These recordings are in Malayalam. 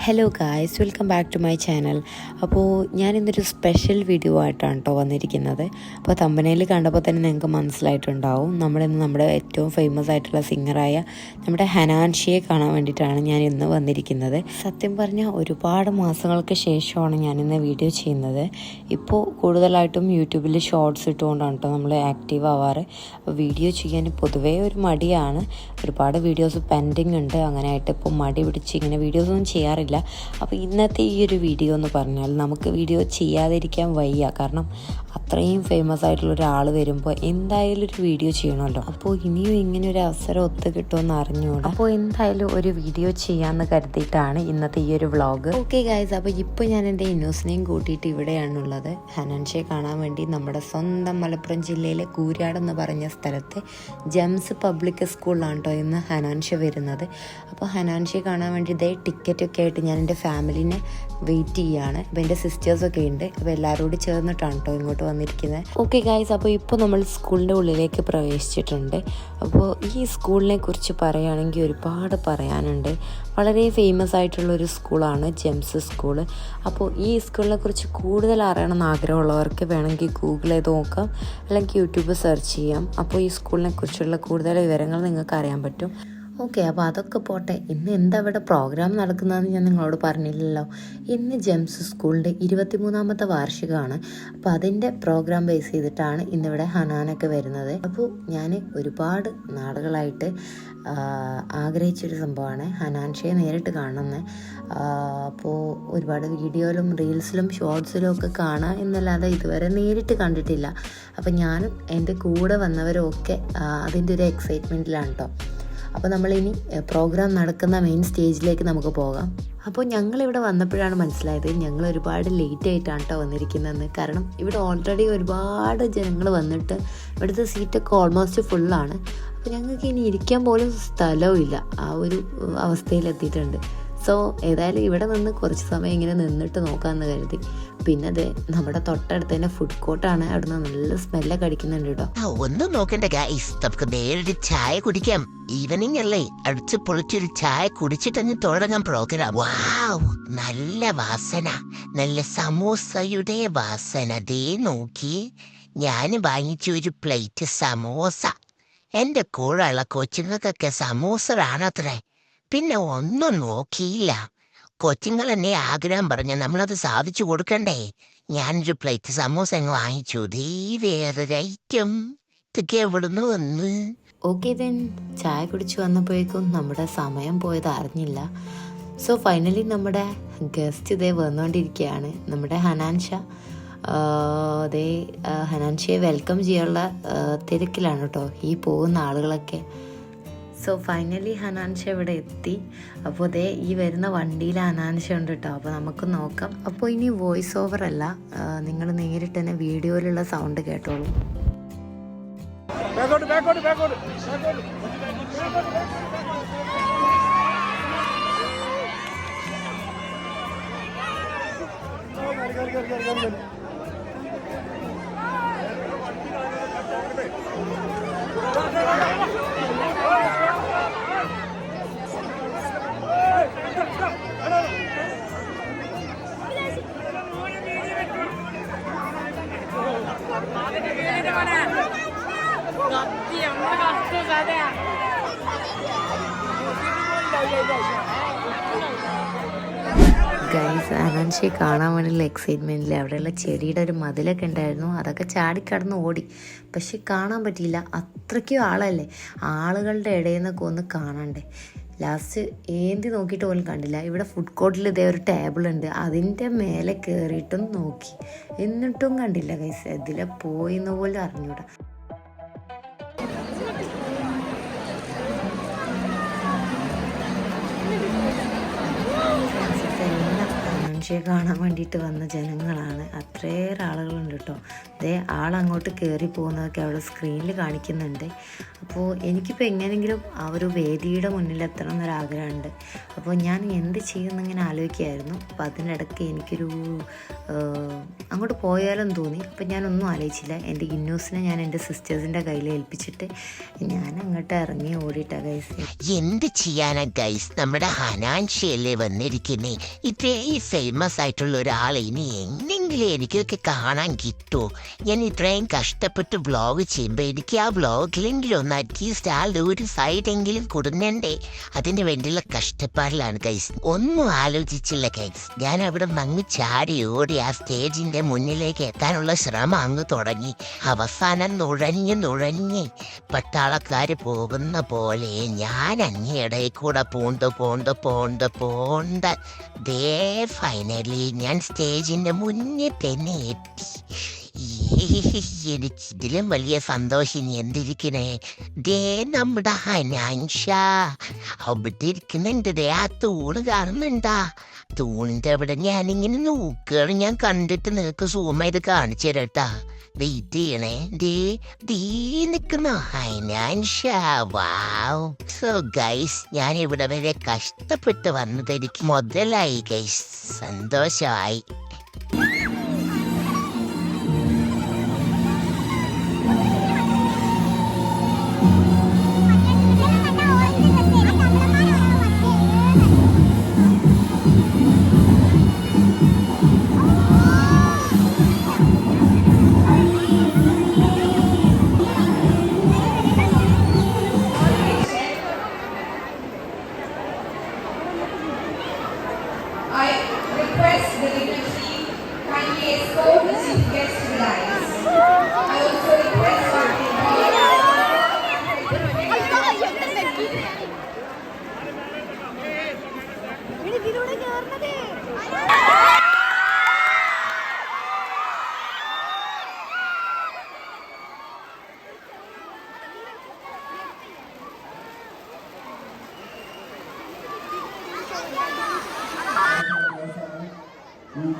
Hello guys welcome back to my channel അപ്പോൾ ഞാൻ ഇന്നൊരു സ്പെഷ്യൽ വീഡിയോ ആയിട്ടാണ് കേട്ടോ വന്നിരിക്കുന്നത്. അപ്പോൾ തമ്പനയിൽ കണ്ടപ്പോൾ തന്നെ നിങ്ങൾക്ക് മനസ്സിലായിട്ടുണ്ടാവും. നമ്മളിന്ന് നമ്മുടെ ഏറ്റവും ഫേമസ് ആയിട്ടുള്ള സിംഗറായ നമ്മുടെ ഹനാൻഷിയെ കാണാൻ വേണ്ടിയിട്ടാണ് ഞാൻ ഇന്ന് വന്നിരിക്കുന്നത്. സത്യം പറഞ്ഞാൽ ഒരുപാട് മാസങ്ങൾക്ക് ശേഷമാണ് ഞാൻ ഇന്ന് വീഡിയോ ചെയ്യുന്നത്. ഇപ്പോൾ കൂടുതലായിട്ടും യൂട്യൂബിൽ ഷോർട്സ് ഇട്ടുകൊണ്ടാണ് കേട്ടോ നമ്മൾ ആക്റ്റീവ് ആവാറ്. വീഡിയോ ചെയ്യാൻ പൊതുവേ ഒരു മടിയാണ്. ഒരുപാട് വീഡിയോസ് പെൻഡിങ് ഉണ്ട്. അങ്ങനെയായിട്ട് ഇപ്പോൾ മടി പിടിച്ച് ഇങ്ങനെ വീഡിയോസ് ഒന്നും ചെയ്യാറില്ല അപ്പോൾ ഇന്നത്തെ ഈ ഒരു വീഡിയോ എന്ന് പറഞ്ഞാൽ നമുക്ക് വീഡിയോ ചെയ്യാതിരിക്കാൻ വയ്യ. കാരണം അത്രയും ഫേമസ് ആയിട്ടുള്ള ഒരാൾ വരുമ്പോൾ എന്തായാലും ഒരു വീഡിയോ ചെയ്യണമല്ലോ. അപ്പോൾ ഇനിയും ഇങ്ങനെ ഒരു അവസരം ഒത്തു കിട്ടുമെന്ന് അറിഞ്ഞുകൂടാ. അപ്പോൾ എന്തായാലും ഒരു വീഡിയോ ചെയ്യാമെന്ന് കരുതിയിട്ടാണ് ഇന്നത്തെ ഈ ഒരു വ്ളോഗ് ഓക്കെ ഗായ്സ് അപ്പോൾ ഇപ്പോൾ ഞാൻ എന്റെ ഇന്നോസിനെയും കൂട്ടിയിട്ട് ഇവിടെയാണുള്ളത്. ഹനാൻഷയെ കാണാൻ വേണ്ടി നമ്മുടെ സ്വന്തം മലപ്പുറം ജില്ലയിലെ കൂരാട് എന്ന് പറഞ്ഞ സ്ഥലത്തെ ജംസ് പബ്ലിക് സ്കൂളിലാണ് കേട്ടോ ഇന്ന് ഹനാൻഷ വരുന്നത്. അപ്പോൾ ഹനാൻഷയെ കാണാൻ വേണ്ടി ഇതേ ടിക്കറ്റൊക്കെ ആയിട്ട് ഞാൻ എന്റെ ഫാമിലിനെ വെയിറ്റ് ചെയ്യുകയാണ് അപ്പോൾ എന്റെ സിസ്റ്റേഴ്സൊക്കെ ഉണ്ട്. അപ്പോൾ എല്ലാവരും കൂടി ചേർന്നിട്ടാണ് കേട്ടോ ഇങ്ങോട്ട് വന്നിരിക്കുന്നത് ഓക്കെ ഗായ്സ് അപ്പോൾ ഇപ്പോൾ നമ്മൾ സ്കൂളിന്റെ ഉള്ളിലേക്ക് പ്രവേശിച്ചിട്ടുണ്ട്. അപ്പോൾ ഈ സ്കൂളിനെ കുറിച്ച് പറയുകയാണെങ്കിൽ ഒരുപാട് പറയാനുണ്ട്. വളരെ ഫേമസ് ആയിട്ടുള്ള ഒരു സ്കൂളാണ് ജെംസ് സ്കൂൾ അപ്പോൾ ഈ സ്കൂളിനെ കുറിച്ച് കൂടുതൽ അറിയണമെന്ന് ആഗ്രഹമുള്ളവർക്ക് വേണമെങ്കിൽ ഗൂഗിൾ ചെയ്ത് നോക്കാം. അല്ലെങ്കിൽ യൂട്യൂബ് സെർച്ച് ചെയ്യാം. അപ്പോൾ ഈ സ്കൂളിനെ കുറിച്ചുള്ള കൂടുതൽ വിവരങ്ങൾ നിങ്ങൾക്ക് അറിയാൻ പറ്റും. ഓക്കെ അപ്പോൾ അതൊക്കെ പോട്ടെ. ഇന്ന് എന്താ ഇവിടെ പ്രോഗ്രാം നടക്കുന്നതെന്ന് ഞാൻ നിങ്ങളോട് പറഞ്ഞില്ലല്ലോ. ഇന്ന് ജെംസ് സ്കൂളിന്റെ ഇരുപത്തിമൂന്നാമത്തെ വാർഷികമാണ്. അപ്പോൾ അതിന്റെ പ്രോഗ്രാം ബേസ് ചെയ്തിട്ടാണ് ഇന്നിവിടെ ഹനാനൊക്കെ വരുന്നത്. അപ്പോൾ ഞാൻ ഒരുപാട് നാടുകളായിട്ട് ആഗ്രഹിച്ചൊരു സംഭവമാണ്. ഹനാൻഷയെ നേരിട്ട് കാണുന്നത് അപ്പോൾ ഒരുപാട് വീഡിയോയിലും റീൽസിലും ഷോർട്സിലും ഒക്കെ കാണാം എന്നല്ലാതെ ഇതുവരെ നേരിട്ട് കണ്ടിട്ടില്ല. അപ്പോൾ ഞാനും എന്റെ കൂടെ വന്നവരും ഒക്കെ അതിന്റെ ഒരു എക്സൈറ്റ്മെന്റിലാണ് കേട്ടോ അപ്പോൾ നമ്മളിനി പ്രോഗ്രാം നടക്കുന്ന മെയിൻ സ്റ്റേജിലേക്ക് നമുക്ക് പോകാം. അപ്പോൾ ഞങ്ങളിവിടെ വന്നപ്പോഴാണ് മനസ്സിലായത് ഞങ്ങൾ ഒരുപാട് ലേറ്റ് ആയിട്ടാണ് കേട്ടോ വന്നിരിക്കുന്നതെന്ന്. കാരണം ഇവിടെ ഓൾറെഡി ഒരുപാട് ജനങ്ങൾ വന്നിട്ട് ഇവിടുത്തെ സീറ്റൊക്കെ ഓൾമോസ്റ്റ് ഫുള്ളാണ് അപ്പോൾ ഞങ്ങൾക്ക് ഇനി ഇരിക്കാൻ പോലും സ്ഥലവും ഇല്ല. ആ ഒരു അവസ്ഥയിലെത്തിയിട്ടുണ്ട്. സോ ഏതായാലും ഇവിടെ നിന്ന് കുറച്ച് സമയം ഇങ്ങനെ നിന്നിട്ട് നോക്കാമെന്ന് കരുതി. പിന്നെ അതെ നമ്മുടെ തൊട്ടടുത്ത് തന്നെ ഫുഡ് കോർട്ടാണ് അവിടുന്ന് നല്ല സ്മെല്ലൊക്കെ കടിക്കുന്നുണ്ട് കേട്ടോ. ഒന്നും നോക്കണ്ട ഗൈസ് നമുക്ക് നേരിട്ട് ചായ കുടിക്കാം. ഈവനിങ് അല്ലേ? അടിച്ച് പൊളിച്ചൊരു ചായ കുടിച്ചിട്ടങ്ങ് തുടങ്ങാം പ്രോഗ്രാം വാവ് നല്ല വാസന. നല്ല സമോസയുടെ വാസന. ദേ നോക്കി. ഞാൻ വാങ്ങിച്ച ഒരു പ്ലേറ്റ് സമോസ. എന്റെ കൂടെയുള്ള കൊച്ചുങ്ങൾക്കൊക്കെ സമോസയാണത്രേ പിന്നെ ഒന്നും നോക്കിയില്ല. കൊച്ചുങ്ങൾ എന്നെ ആഗ്രഹം പറഞ്ഞ നമ്മളത് സാധിച്ചു കൊടുക്കണ്ടേ? ഞാനൊരു പ്ലേറ്റ് സമോസ അങ്ങ് വാങ്ങിച്ചു. ദേ വേറൊരു ഐറ്റം ഇതൊക്കെ എവിടുന്ന് വന്ന്? ഓക്കെ ദെൻ ചായ കുടിച്ചു വന്നപ്പോഴേക്കും നമ്മുടെ സമയം പോയത് അറിഞ്ഞില്ല. സോ ഫൈനലി നമ്മുടെ ഗസ്റ്റ് ഇതേ വന്നുകൊണ്ടിരിക്കുകയാണ്. നമ്മുടെ ഹനാൻഷ. അതേ ഹനാൻഷയെ വെൽക്കം ചെയ്യാനുള്ള തിരക്കിലാണ് കേട്ടോ ഈ പോകുന്ന ആളുകളൊക്കെ. സോ ഫൈനലി ഹനാൻഷ ഇവിടെ എത്തി. അപ്പോൾ അതേ ഈ വരുന്ന വണ്ടിയിൽ ഹനാൻഷ ഉണ്ട് കേട്ടോ അപ്പോൾ നമുക്ക് നോക്കാം. അപ്പോൾ ഇനി വോയിസ് ഓവർ അല്ല. നിങ്ങൾ നേരിട്ട് തന്നെ വീഡിയോയിലുള്ള സൗണ്ട് കേട്ടോളൂ. ബാക്കോട്ട് ബാക്കോട്ട് ബാക്കോട്ട് ബാക്കോട്ട് അനൻഷയെ കാണാൻ വേണ്ടിയുള്ള എക്സൈറ്റ്മെന്റിൽ അവിടെയുള്ള ചെടിയുടെ ഒരു മതിലൊക്കെ ഉണ്ടായിരുന്നു. അതൊക്കെ ചാടിക്കടന്ന് ഓടി. പക്ഷെ കാണാൻ പറ്റിയില്ല. അത്രയ്ക്കും ആളല്ലേ? ആളുകളുടെ ഇടയിൽ നിന്നൊക്കെ ഒന്ന് കാണണ്ടേ? ലാസ്റ്റ് ഏന്തി നോക്കിയിട്ട് പോലും കണ്ടില്ല. ഇവിടെ ഫുഡ് കോർട്ടിൽ ഇതേ ഒരു ടേബിൾ ഉണ്ട്. അതിന്റെ മേലെ കയറിയിട്ടും നോക്കി. എന്നിട്ടും കണ്ടില്ല കൈസ് ഇതിലെ പോയിന്ന് പോലും അറിഞ്ഞൂടാ. ഹനാൻഷയെ കാണാൻ വേണ്ടിയിട്ട് വന്ന ജനങ്ങളാണ്. അത്രയേറെ ആളുകളുണ്ട് കേട്ടോ. അതേ ആളങ്ങോട്ട് കയറി പോകുന്നതൊക്കെ അവിടെ സ്ക്രീനിൽ കാണിക്കുന്നുണ്ട്. അപ്പോൾ എനിക്കിപ്പോൾ എങ്ങനെയെങ്കിലും ആ ഒരു വേദിയുടെ മുന്നിലെത്തണം എന്നൊരാഗ്രഹമുണ്ട്. അപ്പോൾ ഞാൻ എന്ത് ചെയ്യുമെന്ന് ഇങ്ങനെ ആലോചിക്കുകയായിരുന്നു. അപ്പോൾ അതിനിടയ്ക്ക് എനിക്കൊരു അങ്ങോട്ട് പോയാലും തോന്നി. അപ്പോൾ ഞാനൊന്നും ആലോചിച്ചില്ല. എന്റെ ഇന്നോസിനെ ഞാൻ എന്റെ സിസ്റ്റേഴ്സിന്റെ കയ്യിൽ ഏൽപ്പിച്ചിട്ട് ഞാൻ അങ്ങോട്ട് ഇറങ്ങി ഓടിയിട്ടാ ഗൈസ് എന്ത് ചെയ്യാനാ ഗൈസ് നമ്മുടെ ഹനാൻഷിയല്ലേ വന്നിരിക്കുന്നേ? ഇത്രേ ഫേമസ് ആയിട്ടുള്ള ഒരാളെ ഇനി എങ്ങനെങ്കിലും എനിക്കൊക്കെ കാണാൻ കിട്ടുമോ ഞാൻ ഇത്രയും കഷ്ടപ്പെട്ട് വ്ളോഗ് ചെയ്യുമ്പോൾ എനിക്ക് ആ വ്ളോഗിലെങ്കിലും ഒന്ന് അറ്റ്ലീസ്റ്റ് സ്റ്റാളിൽ ഒരു സൈഡെങ്കിലും കൊടുങ്ങണ്ടേ അതിന് വേണ്ടിയുള്ള കഷ്ടപ്പാടിലാണ് കൈസ് ഒന്നും ആലോചിച്ചില്ല കൈസ് ഞാൻ അവിടെ മങ്ങി ചാടി ഓടി ആ സ്റ്റേജിന്റെ മുന്നിലേക്ക് എത്താനുള്ള ശ്രമം അങ്ങ് തുടങ്ങി. അവസാനം നുഴഞ്ഞ് നുഴഞ്ഞ് പട്ടാളക്കാര് പോകുന്ന പോലെ ഞാൻ അങ്ങയുടെ കൂടെ പോണ്ട് പോണ്ട് പോണ്ട് പോണ്ട്. ദേ ഫൈനലി ഞാൻ സ്റ്റേജിന്റെ മുന്നിൽ തന്നെ എത്തി. എനിക്ക് ഇതിലും വലിയ സന്തോഷം എന്തിരിക്കണേ? ദേ നമ്മുടെ ഹനാൻഷ അവിടെ ഇരിക്കുന്നുണ്ട്. ദേ ആ തൂണ് കാണുന്നുണ്ടാ. തൂണിന്റെ അവിടെ ഞാനിങ്ങനെ നോക്കുകയാണ്. ഞാൻ കണ്ടിട്ട് നിനക്ക് സൂമായത് കാണിച്ചു തരട്ടാ. വെയിറ്റ് ചെയ്യണേ ദേ ദീ നിൽക്കുന്ന ഹനാൻഷ വാവ്. സോ ഗൈസ് ഞാൻ ഇവിടെ വരെ കഷ്ടപ്പെട്ട് വന്നത് എനിക്ക് മുതലായി ഗൈസ് സന്തോഷമായി.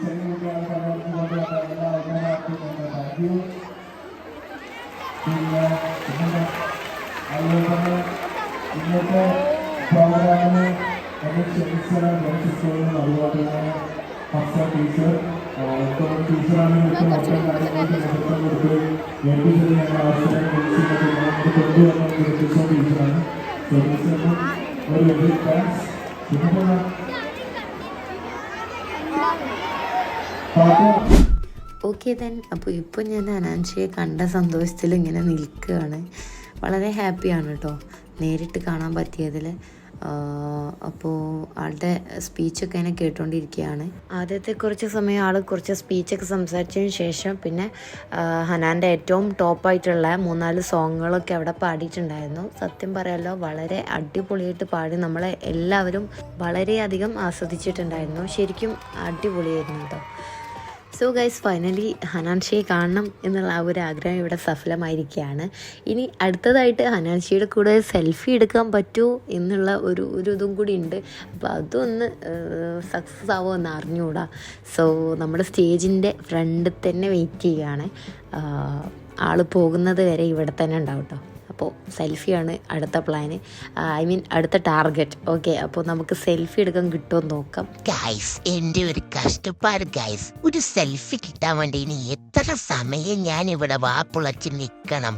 ഈ ചെറിയ കുട്ടികളെ പങ്കെടുത്തുകൊണ്ട് എല്ലാ എല്ലാവർക്കും താങ്ക് യു പിന്നെ ഇന്നത്തെ അതുപോലെ തന്നെ ഇന്നത്തെ പ്രോഗ്രാമിന് എന്നെ ക്ഷണിച്ച ജനസിസ്റ്ററും അതുപോലെ തന്നെ ഫസ്റ്റ ടീച്ചർ ഇപ്പോൾ ടീച്ചറാണ് ഇവിടുത്തെ മൊത്തം കാര്യങ്ങൾക്ക് നേതൃത്വം കൊടുത്ത് ഏൽപ്പിച്ചത് ഞങ്ങൾ അവസരം വിളിച്ചിട്ട് നമുക്ക് കൊണ്ടുവന്ന ഒരു ടീച്ചർ ടീച്ചറാണ് സോ ടീച്ചറിന് ഒരു വലിയ താങ്ക്സ് പിന്നെ പാട്ട് ഓക്കെ ദെൻ അപ്പോൾ ഇപ്പോൾ ഞാൻ അനാൻഷിയെ കണ്ട സന്തോഷത്തിൽ ഇങ്ങനെ നിൽക്കുകയാണ്. വളരെ ഹാപ്പിയാണ് കേട്ടോ. നേരിട്ട് കാണാൻ പറ്റിയതിൽ അപ്പോൾ ആളുടെ സ്പീച്ചൊക്കെ എന്നെ കേട്ടുകൊണ്ടിരിക്കുകയാണ് ആദ്യത്തെ കുറച്ച് സമയം ആൾ കുറച്ച് സ്പീച്ചൊക്കെ സംസാരിച്ചതിന് ശേഷം പിന്നെ ഹനാന്റെ ഏറ്റവും ടോപ്പായിട്ടുള്ള മൂന്നാൽ സോങ്ങുകളൊക്കെ അവിടെ പാടിയിട്ടുണ്ടായിരുന്നു. സത്യം പറയാലോ വളരെ അടിപൊളിയായിട്ട് പാടി നമ്മളെ എല്ലാവരും വളരെയധികം ആസ്വദിച്ചിട്ടുണ്ടായിരുന്നു. ശരിക്കും അടിപൊളിയായിരുന്നു കേട്ടോ. സോ ഗൈസ് ഫൈനലി ഹനാൻഷിയെ കാണണം എന്നുള്ള ആ ഒരു ആഗ്രഹം ഇവിടെ സഫലമായിരിക്കുകയാണ്. ഇനി അടുത്തതായിട്ട് ഹനാൻഷിയുടെ കൂടെ സെൽഫി എടുക്കാൻ പറ്റുമോ എന്നുള്ള ഒരു ഒരു ഇതും കൂടി ഉണ്ട്. അപ്പോൾ അതൊന്ന് സക്സസ് ആവുമോ എന്ന് അറിഞ്ഞുകൂടാ. സോ നമ്മുടെ സ്റ്റേജിന്റെ ഫ്രണ്ടിൽ തന്നെ വെയിറ്റ് ചെയ്യുകയാണ്. ആൾ പോകുന്നത് വരെ ഇവിടെ തന്നെ ഉണ്ടാവും കേട്ടോ അപ്പോൾ സെൽഫിയാണ് അടുത്ത പ്ലാന് ഐ മീൻ അടുത്ത ടാർഗറ്റ് ഓക്കെ അപ്പോൾ നമുക്ക് സെൽഫി എടുക്കാൻ കിട്ടുമോ എന്ന് നോക്കാം. ഗൈസ് എന്റെ ഒരു കഷ്ടപ്പാട് ഗൈസ് ഒരു സെൽഫി കിട്ടാൻ വേണ്ടി ഇനി എത്ര സമയം ഞാൻ ഇവിടെ വാപ്പുളച്ച് നിൽക്കണം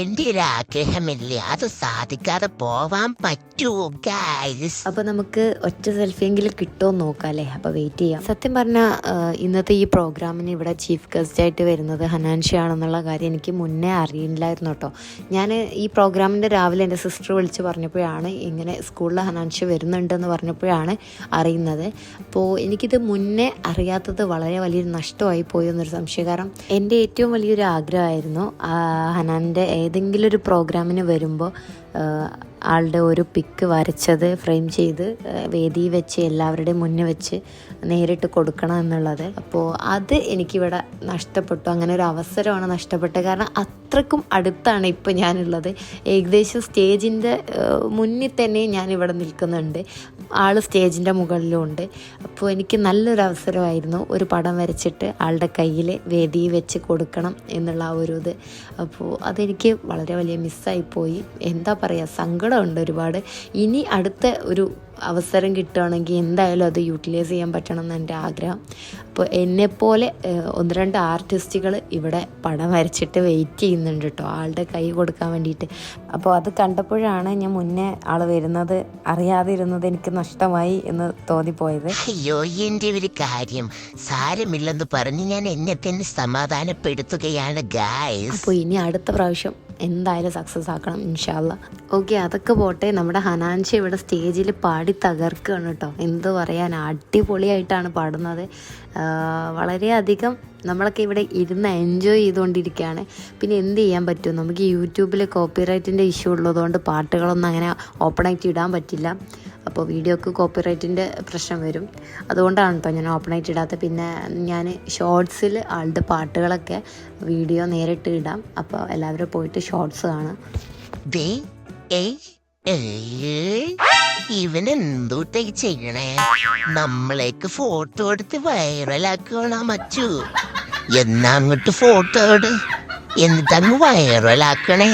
എന്റെ ഒരു ആഗ്രഹമില്ലേ? അത് സാധിക്കാതെ പോവാൻ പറ്റുമോ ഗൈസ് അപ്പോൾ നമുക്ക് ഒറ്റ സെൽഫിയെങ്കിലും കിട്ടുമോ എന്ന് നോക്കാം അല്ലേ? അപ്പോൾ വെയിറ്റ് ചെയ്യാം. സത്യം പറഞ്ഞാൽ ഇന്നത്തെ ഈ പ്രോഗ്രാമിന് ഇവിടെ ചീഫ് ഗസ്റ്റ് ആയിട്ട് വരുന്നത് ഹനാൻഷി ആണെന്നുള്ള കാര്യം എനിക്ക് മുന്നേ അറിയില്ലായിരുന്നു കേട്ടോ. ഞാൻ ഈ പ്രോഗ്രാമിന്റെ രാവിലെ എന്റെ സിസ്റ്റർ വിളിച്ച് പറഞ്ഞപ്പോഴാണ് ഇങ്ങനെ സ്കൂളിൽ ഹനാൻഷ് വരുന്നുണ്ടെന്ന് പറഞ്ഞപ്പോഴാണ് അറിയുന്നത്. അപ്പോൾ എനിക്കിത് മുന്നേ അറിയാത്തത് വളരെ വലിയൊരു നഷ്ടമായി പോയി എന്നൊരു സംശയം. കാരണം എന്റെ ഏറ്റവും വലിയൊരു ആഗ്രഹമായിരുന്നു ഹനാന്റെ ഏതെങ്കിലും ഒരു പ്രോഗ്രാമിന് വരുമ്പോൾ ആളുടെ ഒരു പിക്ക് വരച്ചത് ഫ്രെയിം ചെയ്ത് വേദി വെച്ച് എല്ലാവരുടെയും മുന്നിൽ വെച്ച് നേരിട്ട് കൊടുക്കണം എന്നുള്ളത്. അപ്പോൾ അത് എനിക്കിവിടെ നഷ്ടപ്പെട്ടു. അങ്ങനെ ഒരു അവസരമാണ് നഷ്ടപ്പെട്ടത്. കാരണം അത്രക്കും അടുത്താണ് ഇപ്പോൾ ഞാനുള്ളത്. ഏകദേശം സ്റ്റേജിന്റെ മുന്നിൽ തന്നെ ഞാനിവിടെ നിൽക്കുന്നുണ്ട്. ആൾ സ്റ്റേജിന്റെ മുകളിലും ഉണ്ട്. അപ്പോൾ എനിക്ക് നല്ലൊരു അവസരമായിരുന്നു ഒരു പടം വരച്ചിട്ട് ആളുടെ കയ്യിൽ വേദി വെച്ച് കൊടുക്കണം എന്നുള്ള ആ ഒരു ഇത്. അപ്പോൾ അതെനിക്ക് വളരെ വലിയ മിസ്സായിപ്പോയി എന്താ പറയുക സങ്കടമുണ്ട് ഒരുപാട്. ഇനി അടുത്ത ഒരു അവസരം കിട്ടുകയാണെങ്കിൽ എന്തായാലും അത് യൂട്ടിലൈസ് ചെയ്യാൻ പറ്റണം എന്ന് എന്റെ ആഗ്രഹം. അപ്പോൾ എന്നെപ്പോലെ ഒന്ന് രണ്ട് ആർട്ടിസ്റ്റുകൾ ഇവിടെ പടം വരച്ചിട്ട് വെയിറ്റ് ചെയ്യുന്നുണ്ട് കേട്ടോ. ആളുടെ കൈ കൊടുക്കാൻ വേണ്ടിയിട്ട്. അപ്പോൾ അത് കണ്ടപ്പോഴാണ് ഞാൻ മുന്നേ ആൾ വരുന്നത് അറിയാതിരുന്നത് എനിക്ക് നഷ്ടമായി എന്ന് തോന്നിപ്പോയത്. അയ്യോ എന്റെ ഒരു കാര്യം. സാരമില്ലെന്ന് പറഞ്ഞ് ഞാൻ എന്നെ തന്നെ സമാധാനപ്പെടുത്തുകയാണ് ഗായ്സ് അപ്പോൾ ഇനി അടുത്ത പ്രാവശ്യം എന്തായാലും സക്സസ് ആക്കണം ഇൻഷാല്ല ഓക്കെ അതൊക്കെ പോട്ടെ. നമ്മുടെ ഹനാൻഷ ഇവിടെ സ്റ്റേജിൽ പാടി തകർക്കുകയാണ് കേട്ടോ. എന്ത് പറയാൻ അടിപൊളിയായിട്ടാണ് പാടുന്നത്. വളരെയധികം നമ്മളൊക്കെ ഇവിടെ ഇരുന്ന് എൻജോയ് ചെയ്തുകൊണ്ടിരിക്കുകയാണ്. പിന്നെ എന്ത് ചെയ്യാൻ പറ്റും? നമുക്ക് യൂട്യൂബിൽ കോപ്പിറൈറ്റിന്റെ ഇഷ്യൂ ഉള്ളതുകൊണ്ട് പാട്ടുകളൊന്നും അങ്ങനെ ഓപ്പൺ ആയിട്ട് ഇടാൻ പറ്റില്ല. അപ്പോൾ വീഡിയോക്ക് കോപ്പിറൈറ്റിന്റെ പ്രശ്നം വരും. അതുകൊണ്ടാണ് കേട്ടോ ഞാൻ ഓപ്പൺ ആയിട്ട് ഇടാത്ത. പിന്നെ ഞാൻ ഷോർട്സിൽ ആളുടെ പാട്ടുകളൊക്കെ വീഡിയോ നേരിട്ട് ഇടാം. അപ്പോൾ എല്ലാവരും പോയിട്ട് ഷോർട്സ് കാണാം ഇവനെന്തൂട്ടേ ചെയ്യണേ? നമ്മളേക്ക് ഫോട്ടോ എടുത്ത് വൈറലാക്കണ മച്ചു? എന്നാ അങ്ങോട്ട് ഫോട്ടോ എടു എന്നിട്ട് അങ്ങ് വൈറലാക്കണേ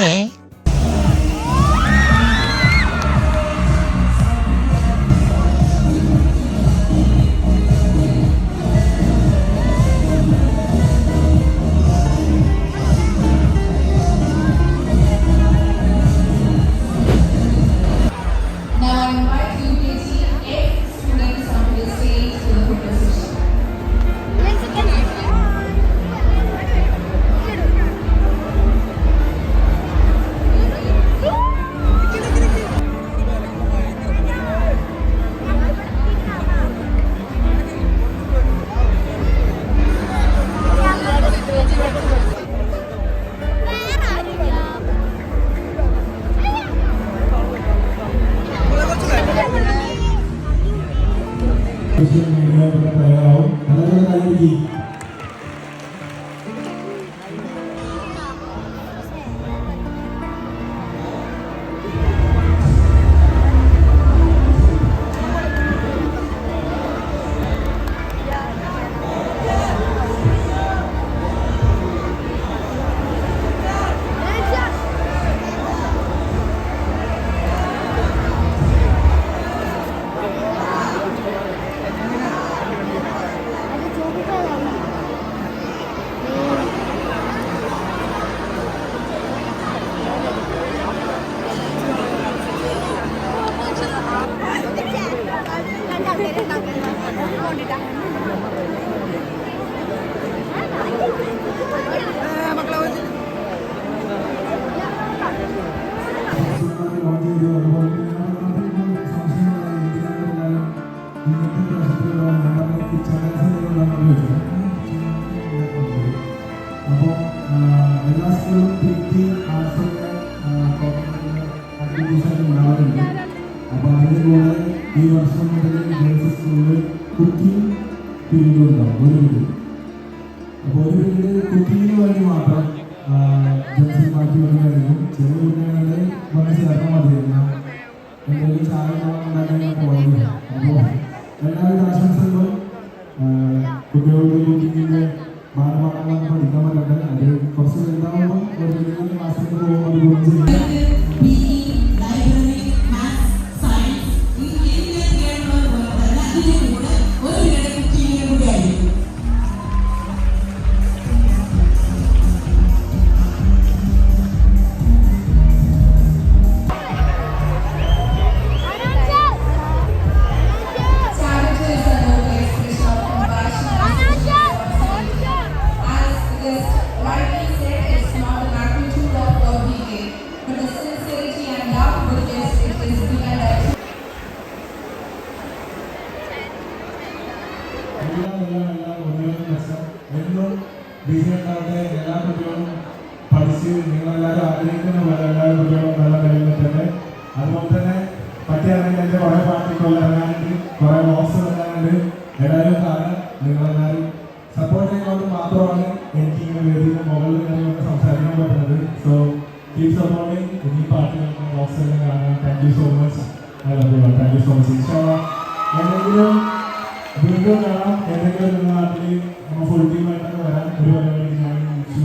പഠിക്കാൻ പറ്റട്ടെ അത് കുറച്ച് വലുതാകുമ്പോൾ ഒരു ക്ലാസ്സിലേക്ക് പോകുമ്പോൾ വിജയണ്ടാവട്ടെ എല്ലാ കുട്ടികളും പഠിച്ച് നിങ്ങളെല്ലാവരും ആഗ്രഹിക്കുന്ന പോലെ എല്ലാ കുട്ടികളും നല്ല തന്നെ അതുപോലെ തന്നെ പറ്റിയാണെങ്കിൽ എന്റെ കുറേ പാർട്ടികൾ ഇറങ്ങാനുണ്ട് കുറേ ബോക്സ് ഇറങ്ങാനുണ്ട്. എല്ലാവരും കാണാൻ നിങ്ങളെല്ലാവരും സപ്പോർട്ട് ചെയ്യുന്നത് മാത്രമാണ് എനിക്ക് ഇങ്ങനെ വേദിയിൽ മുകളിൽ ഇങ്ങനെ സംസാരിക്കാൻ പറ്റുന്നത്. സോ കീപ് സപ്പോർട്ടിങ് ഈ പാർട്ടികൾക്ക് ബോക്സ് എല്ലാം കാണാൻ thank you so much thank you so much എന്തെങ്കിലും വീണ്ടും കാണാം. ഏതെങ്കിലും നാട്ടിൽ ഫുൾ ടീമായിട്ടൊക്കെ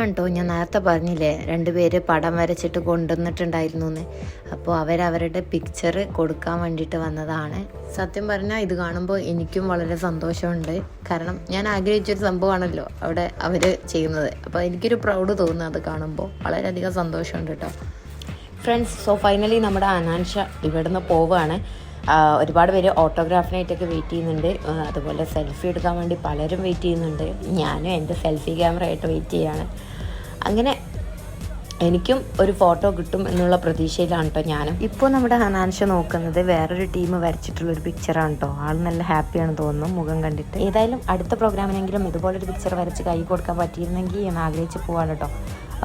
ഇതാണ് കേട്ടോ ഞാൻ നേരത്തെ പറഞ്ഞില്ലേ രണ്ടുപേര് പടം വരച്ചിട്ട് കൊണ്ടുവന്നിട്ടുണ്ടായിരുന്നു എന്ന് അപ്പോൾ അവരവരുടെ പിക്ചർ കൊടുക്കാൻ വേണ്ടിയിട്ട് വന്നതാണ്. സത്യം പറഞ്ഞാൽ ഇത് കാണുമ്പോൾ എനിക്കും വളരെ സന്തോഷമുണ്ട്. കാരണം ഞാൻ ആഗ്രഹിച്ചൊരു സംഭവമാണല്ലോ അവിടെ അവർ ചെയ്യുന്നത്. അപ്പോൾ എനിക്കൊരു പ്രൗഡ് തോന്നുന്നു അത് കാണുമ്പോൾ. വളരെയധികം സന്തോഷമുണ്ട് കേട്ടോ. ഫ്രണ്ട്സ് സോ ഫൈനലി നമ്മുടെ അനാൻഷ ഇവിടുന്ന് പോവുകയാണ്. ഒരുപാട് പേര് ഓട്ടോഗ്രാഫിനായിട്ടൊക്കെ വെയിറ്റ് ചെയ്യുന്നുണ്ട്. അതുപോലെ സെൽഫി എടുക്കാൻ വേണ്ടി പലരും വെയിറ്റ് ചെയ്യുന്നുണ്ട്. ഞാനും എന്റെ സെൽഫി ക്യാമറ ആയിട്ട് വെയിറ്റ് ചെയ്യാണ്. അങ്ങനെ എനിക്കും ഒരു ഫോട്ടോ കിട്ടും എന്നുള്ള പ്രതീക്ഷയിലാണ് കേട്ടോ ഞാനും. ഇപ്പോൾ നമ്മുടെ ഹനാൻഷ നോക്കുന്നത് വേറൊരു ടീം വരച്ചിട്ടുള്ള ഒരു പിക്ചറാണ് കേട്ടോ ആൾ നല്ല ഹാപ്പിയാണ് തോന്നുന്നു മുഖം കണ്ടിട്ട്. ഏതായാലും അടുത്ത പ്രോഗ്രാമിനെങ്കിലും ഇതുപോലൊരു പിക്ചർ വരച്ച് കൈ കൊടുക്കാൻ പറ്റിയിരുന്നെങ്കിൽ എന്ന് ആഗ്രഹിച്ച് പോവാണ് കേട്ടോ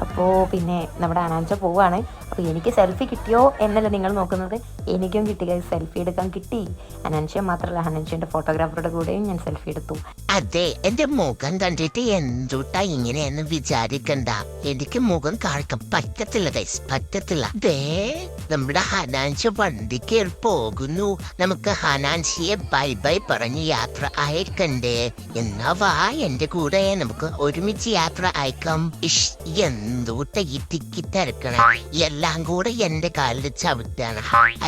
അപ്പോൾ പിന്നെ നമ്മുടെ അനാൻഷ പോവാണ്. അപ്പോൾ എനിക്ക് സെൽഫി കിട്ടിയോ എന്നല്ല നിങ്ങൾ നോക്കുന്നത്. എനിക്കും കിട്ടി. സെൽഫി എടുക്കാൻ കിട്ടി. അനൻഷ്യ മാത്രമല്ല അനൻഷ്യന്റെ ഫോട്ടോഗ്രാഫറുടെ കൂടെയും ഞാൻ സെൽഫി എടുത്തു. അതെ എന്റെ മുഖം കണ്ടിട്ട് എന്തുട്ടാ ഇങ്ങനെയെന്ന് വിചാരിക്കണ്ട. എനിക്ക് മുഖം കാണിക്കാൻ പറ്റത്തില്ല ഗൈസ് പറ്റത്തില്ല. ദേ നമ്മുടെ ഹനാൻഷ വണ്ടിക്ക് പോകുന്നു. നമുക്ക് ഹനാൻഷിയെ ബൈ ബൈ പറഞ്ഞ് യാത്ര അയക്കണ്ടേ? എന്നാ വാ എന്റെ കൂടെ നമുക്ക് ഒരുമിച്ച് യാത്ര അയക്കാം. ഇഷ് എന്തൂട്ട ഈ തിക്കി തിരക്കണം എല്ലാം കൂടെ എന്റെ കാലിൽ ചവിട്ടാണ്.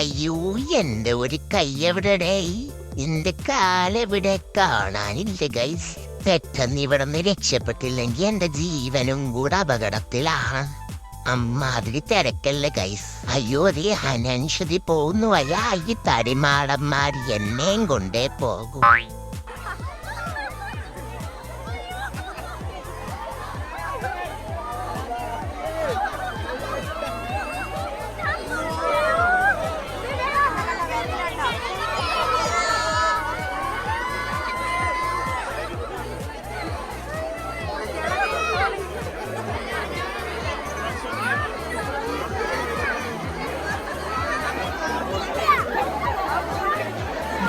അയ്യോ എന്റെ ഒരു കൈ എവിടെ എന്റെ കാലെവിടെ കാണാനില്ല ഗൈസ് പെട്ടെന്ന് ഇവിടെ നിന്ന് രക്ഷപ്പെട്ടില്ലെങ്കിൽ എന്റെ ജീവനും കൂടെ അപകടത്തിലാണ് അമ്മാതിരി തിരക്കല്ലേ ഗൈസ് അയ്യോ അതേ ഹനൻഷതി പോകുന്നു അയ്യാ ഈ തടിമാടന്മാർ എന്നെയും കൊണ്ടേ പോകും.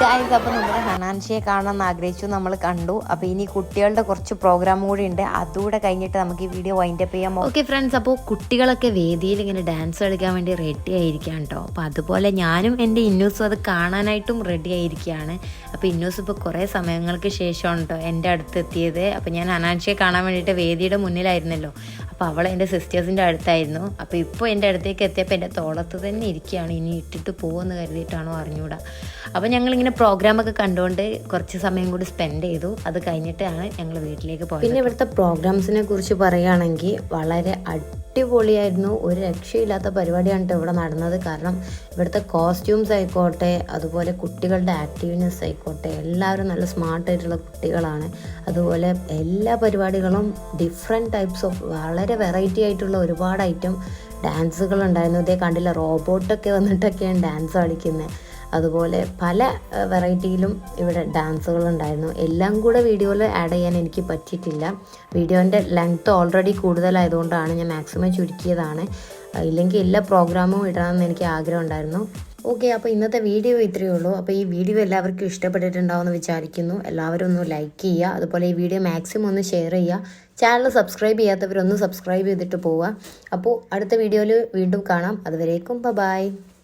ഗായ്സ് അപ്പോൾ നമ്മുടെ ഹനാൻഷിയെ കാണാൻ ആഗ്രഹിച്ചു നമ്മൾ കണ്ടു. അപ്പോൾ ഇനി കുട്ടികളുടെ കുറച്ച് പ്രോഗ്രാം കൂടി ഉണ്ട്. അതുകൂടെ കഴിഞ്ഞിട്ട് നമുക്ക് ഈ വീഡിയോ വൈൻഡ് അപ്പ് ചെയ്യാം. ഓക്കെ ഫ്രണ്ട്സ് അപ്പോൾ കുട്ടികളൊക്കെ വേദിയിൽ ഇങ്ങനെ ഡാൻസ് കളിക്കാൻ വേണ്ടി റെഡി ആയിരിക്കുകയാണ് കേട്ടോ അപ്പോൾ അതുപോലെ ഞാനും എന്റെ ഇന്നൂസും അത് കാണാനായിട്ടും റെഡി ആയിരിക്കുകയാണ്. അപ്പോൾ ഇന്നൂസ് ഇപ്പോൾ കുറേ സമയങ്ങൾക്ക് ശേഷമാണ് കേട്ടോ എന്റെ അടുത്ത് എത്തിയത്. അപ്പോൾ ഞാൻ ഹനാൻഷിയെ കാണാൻ വേണ്ടിയിട്ട് വേദിയുടെ മുന്നിലായിരുന്നല്ലോ. അപ്പോൾ അവൾ എന്റെ സിസ്റ്റേഴ്സിന്റെ അടുത്തായിരുന്നു. അപ്പോൾ ഇപ്പോൾ എന്റെ അടുത്തേക്ക് എത്തിയപ്പോൾ എന്റെ തോളത്ത് തന്നെ ഇരിക്കുകയാണ്. ഇനി ഇട്ടിട്ട് പോകുമെന്ന് കരുതിയിട്ടാണോ അറിഞ്ഞുകൂടാ അപ്പോൾ ഞങ്ങളിങ്ങനെ പ്രോഗ്രാമൊക്കെ കണ്ടുകൊണ്ട് കുറച്ച് സമയം കൂടി സ്പെൻഡ് ചെയ്തു. അത് കഴിഞ്ഞിട്ടാണ് ഞങ്ങൾ വീട്ടിലേക്ക് പോയത്. പിന്നെ ഇവിടുത്തെ പ്രോഗ്രാംസിനെ കുറിച്ച് പറയുകയാണെങ്കിൽ വളരെ അടിപൊളിയായിരുന്നു. ഒരു രക്ഷയില്ലാത്ത പരിപാടിയാണ് ഇവിടെ നടന്നത്. കാരണം ഇവിടുത്തെ കോസ്റ്റ്യൂംസ് ആയിക്കോട്ടെ അതുപോലെ കുട്ടികളുടെ ആക്റ്റീവ്നെസ് ആയിക്കോട്ടെ എല്ലാവരും നല്ല സ്മാർട്ടായിട്ടുള്ള കുട്ടികളാണ്. അതുപോലെ എല്ലാ പരിപാടികളും ഡിഫറെന്റ് ടൈപ്സ് ഓഫ് വളരെ വെറൈറ്റി ആയിട്ടുള്ള ഒരുപാട് ഐറ്റം ഡാൻസുകൾ ഉണ്ടായിരുന്നു. ഇതേ കണ്ടില്ല റോബോട്ടൊക്കെ വന്നിട്ടൊക്കെയാണ് ഡാൻസ് കളിക്കുന്നത് അതുപോലെ പല വെറൈറ്റിയിലും ഇവിടെ ഡാൻസുകൾ ഉണ്ടായിരുന്നു എല്ലാം കൂടെ വീഡിയോയിൽ ആഡ് ചെയ്യാൻ എനിക്ക് പറ്റിയിട്ടില്ല. വീഡിയോന്റെ ലെങ്ത്ത് ഓൾറെഡി കൂടുതലായതുകൊണ്ടാണ് ഞാൻ മാക്സിമം ചുരുക്കിയതാണ്. ഇല്ലെങ്കിൽ എല്ലാ പ്രോഗ്രാമും ഇടണമെന്ന് എനിക്ക് ആഗ്രഹം ഉണ്ടായിരുന്നു ഓക്കെ അപ്പോൾ ഇന്നത്തെ വീഡിയോ ഇത്രയേ ഉള്ളൂ. അപ്പോൾ ഈ വീഡിയോ എല്ലാവർക്കും ഇഷ്ടപ്പെട്ടിട്ടുണ്ടാവുമെന്ന് വിചാരിക്കുന്നു. എല്ലാവരും ഒന്ന് ലൈക്ക് ചെയ്യുക. അതുപോലെ ഈ വീഡിയോ മാക്സിമം ഒന്ന് ഷെയർ ചെയ്യുക. ചാനൽ സബ്സ്ക്രൈബ് ചെയ്യാത്തവരൊന്ന് സബ്സ്ക്രൈബ് ചെയ്തിട്ട് പോവുക. അപ്പോൾ അടുത്ത വീഡിയോയിൽ വീണ്ടും കാണാം. അതുവരേക്കും ബൈ.